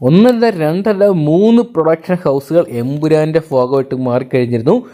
ഒന്നല്ല രണ്ടല്ല മൂന്ന് പ്രൊഡക്ഷൻ ഹൗസുകൾ എമ്പുരാന്റെ ഭാഗമായിട്ട് മാറിക്കഴിഞ്ഞിരുന്നു.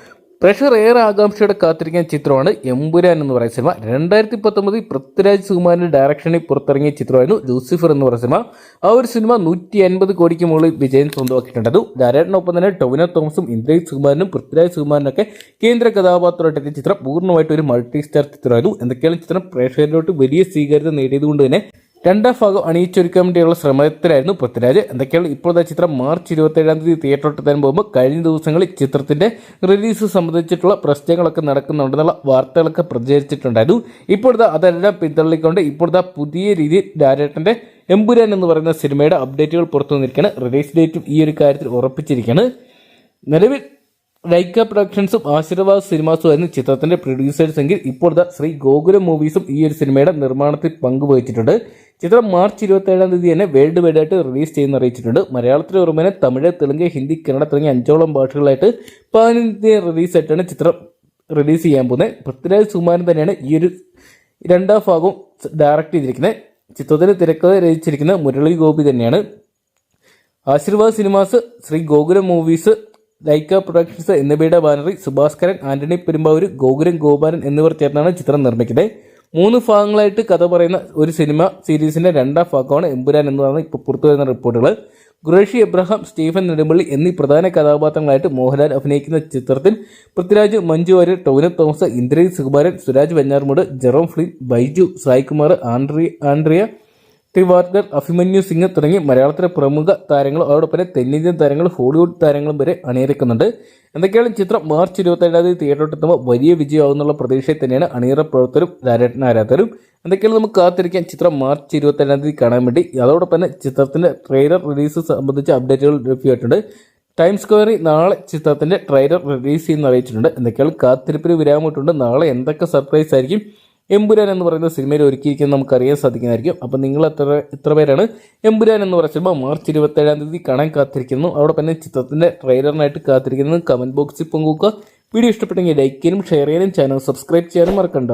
പ്രഷർ ഏറെ ആകാംക്ഷയോടെ കാത്തിരിക്കുന്ന ചിത്രമാണ് എമ്പുരാൻ എന്ന് പറയുന്ന സിനിമ. രണ്ടായിരത്തി പത്തൊമ്പതിൽ പൃഥ്വിരാജ് സുകുമാരന്റെ ഡയറക്ഷനിൽ പുറത്തിറങ്ങിയ ചിത്രമായിരുന്നു ലൂസിഫർ എന്ന് പറയുന്ന സിനിമ. ആ ഒരു സിനിമ നൂറ്റി അൻപത് കോടിക്ക് മുകളിൽ വിജയം സ്വന്തമാക്കിയിട്ടുണ്ടായിരുന്നു. ലാലേട്ടനൊപ്പം തന്നെ ടൊവിനോ തോമസും ഇന്ദ്രജിത് സുകുമാരനും പൃഥ്വിരാജ് സുകുമാരനൊക്കെ കേന്ദ്ര കഥാപാത്രമായിട്ട് എത്തിയ ചിത്രം. പൂർണമായിട്ട് ഒരു മൾട്ടി സ്റ്റാർ ചിത്രമായിരുന്നു. എന്തൊക്കെയാണ് ചിത്രം? പ്രേക്ഷകരിലോട്ട് വലിയ സ്വീകാര്യത നേടിയതുകൊണ്ട് തന്നെ രണ്ടാം ഭാഗം അണിയിച്ചൊരുക്കാൻ വേണ്ടിയുള്ള ശ്രമത്തിലായിരുന്നു പൃഥ്വിരാജ്. എന്തൊക്കെയാണ് ഇപ്പോഴത്തെ ചിത്രം? മാർച്ച് ഇരുപത്തേഴാം തീയതി തിയേറ്ററിലെത്താൻ പോകുമ്പോൾ കഴിഞ്ഞ ദിവസങ്ങളിൽ ചിത്രത്തിന്റെ റിലീസ് സംബന്ധിച്ചിട്ടുള്ള പ്രശ്നങ്ങളൊക്കെ നടക്കുന്നുണ്ടെന്നുള്ള വാർത്തകളൊക്കെ പ്രചരിച്ചിട്ടുണ്ടായിരുന്നു. ഇപ്പോഴത്തെ അതെല്ലാം പിന്തള്ളിക്കൊണ്ട് ഇപ്പോഴത്തെ പുതിയ രീതിയിൽ ഡയറക്ടറിന്റെ എമ്പുരാൻ എന്ന് പറയുന്ന സിനിമയുടെ അപ്ഡേറ്റുകൾ പുറത്തു വന്നിരിക്കുകയാണ് റിലീസ് ഡേറ്റും ഈ ഒരു കാര്യത്തിൽ ഉറപ്പിച്ചിരിക്കുകയാണ്. നിലവിൽ ലൈക്ക പ്രൊഡക്ഷൻസും ആശീർവാദ് സിനിമാസും ആയിരുന്നു ചിത്രത്തിന്റെ പ്രൊഡ്യൂസേഴ്സ് എങ്കിൽ ഇപ്പോൾ ശ്രീ ഗോകുലം മൂവീസും ഈ ഒരു സിനിമയുടെ നിർമ്മാണത്തിൽ പങ്കുവഹിച്ചിട്ടുണ്ട്. ചിത്രം മാർച്ച് ഇരുപത്തി ഏഴാം തീയതി തന്നെ വേൾഡ് വൈഡ് ആയിട്ട് റിലീസ് ചെയ്യുന്ന അറിയിച്ചിട്ടുണ്ട്. മലയാളത്തിലെ ഓർമ്മനെ തമിഴ് തെലുങ്ക് ഹിന്ദി കന്നഡ തുടങ്ങിയ അഞ്ചോളം ഭാഷകളായിട്ട് പതിനഞ്ച് റിലീസ് ആയിട്ടാണ് ചിത്രം റിലീസ് ചെയ്യാൻ പോകുന്നത്. പൃഥ്വിരാജ് സുമാരൻ തന്നെയാണ് ഈ ഒരു രണ്ടാം ഭാഗവും ഡയറക്റ്റ് ചെയ്തിരിക്കുന്നത്. ചിത്രത്തിന് തിരക്കഥ രചിച്ചിരിക്കുന്ന മുരളി ഗോപി തന്നെയാണ്. Aashirvad cinemas Sree Gokulam movies Lyca productions എന്നിവയുടെ ബാനറിൽ സുഭാസ്കരൻ ആന്റണി പെരുമ്പാവൂർ ഗോകുലം ഗോപാലൻ എന്നിവർ ചേർന്നാണ് ചിത്രം നിർമ്മിക്കുന്നത് മൂന്ന് ഭാഗങ്ങളായിട്ട് കഥ പറയുന്ന ഒരു സിനിമ സീരീസിന്റെ രണ്ടാം ഭാഗമാണ് എമ്പുരാൻ എന്നതാണ് ഇപ്പോൾ പുറത്തു വരുന്ന റിപ്പോർട്ടുകൾ. ഖുറേഷി എബ്രഹാം സ്റ്റീഫൻ നെടുമ്പള്ളി എന്നീ പ്രധാന കഥാപാത്രങ്ങളായിട്ട് മോഹൻലാൽ അഭിനയിക്കുന്ന ചിത്രത്തിൽ Prithviraj Manju Warrier Tovino Thomas Indrajith Sukumaran Suraj Venjaramoodu Jerome Flynn Baiju Saikumar Andrea Andrea Tivadar Abhimanyu Singh തുടങ്ങി മലയാളത്തിലെ പ്രമുഖ താരങ്ങളും അതോടൊപ്പം തന്നെ തെന്നിന്ത്യൻ താരങ്ങളും ഹോളിവുഡ് താരങ്ങളും വരെ അണിയിറക്കുന്നുണ്ട് എന്തൊക്കെയാണ് ചിത്രം? മാർച്ച് ഇരുപത്തേഴാം തീയതി തിയേറ്ററിലെത്തുമ്പോൾ വലിയ വിജയമാകുന്നുള്ള പ്രതീക്ഷയിൽ തന്നെയാണ് അണിയറ പ്രവർത്തകരും ലാലേട്ടൻ ആരാധകരും. എന്തൊക്കെയാണ് നമുക്ക് കാത്തിരിക്കാൻ ചിത്രം മാർച്ച് ഇരുപത്തേഴാം തീയതി കാണാൻ വേണ്ടി? അതോടൊപ്പം തന്നെ ചിത്രത്തിന്റെ ട്രെയിലർ റിലീസ് സംബന്ധിച്ച അപ്ഡേറ്റുകൾ ലഭ്യമായിട്ടുണ്ട് ടൈം സ്ക്വയറിൽ നാളെ ചിത്രത്തിന്റെ ട്രെയിലർ റിലീസ് ചെയ്യുന്ന അറിയിച്ചിട്ടുണ്ട്. എന്തൊക്കെയാണ് കാത്തിരിപ്പിന് വിരാമിട്ടുണ്ട് നാളെ എന്തൊക്കെ സർപ്രൈസ് ആയിരിക്കും? എമ്പുരാൻ എന്ന് പറയുന്ന സിനിമയിൽ ഒരുക്കിയിരിക്കുന്നത് നമുക്ക് അറിയാൻ സാധിക്കുന്നതായിരിക്കും. അപ്പം നിങ്ങൾ എത്ര എത്ര പേരാണ്? എമ്പുരാൻ എന്ന് പറയുന്ന സിനിമ മാർച്ച് ഇരുപത്തേഴാം തീയതി കാണാൻ കാത്തിരിക്കുന്നു. അവിടെ തന്നെ ചിത്രത്തിന്റെ ട്രെയിലറിനായിട്ട് കാത്തിരിക്കുന്നത് കമന്റ് ബോക്സിൽ പങ്കുവെക്കുക. വീഡിയോ ഇഷ്ടപ്പെട്ടെങ്കിൽ ലൈക്ക് ചെയ്യാനും ഷെയർ ചെയ്യാനും ചാനൽ സബ്സ്ക്രൈബ് ചെയ്യാനും മറക്കണ്ട.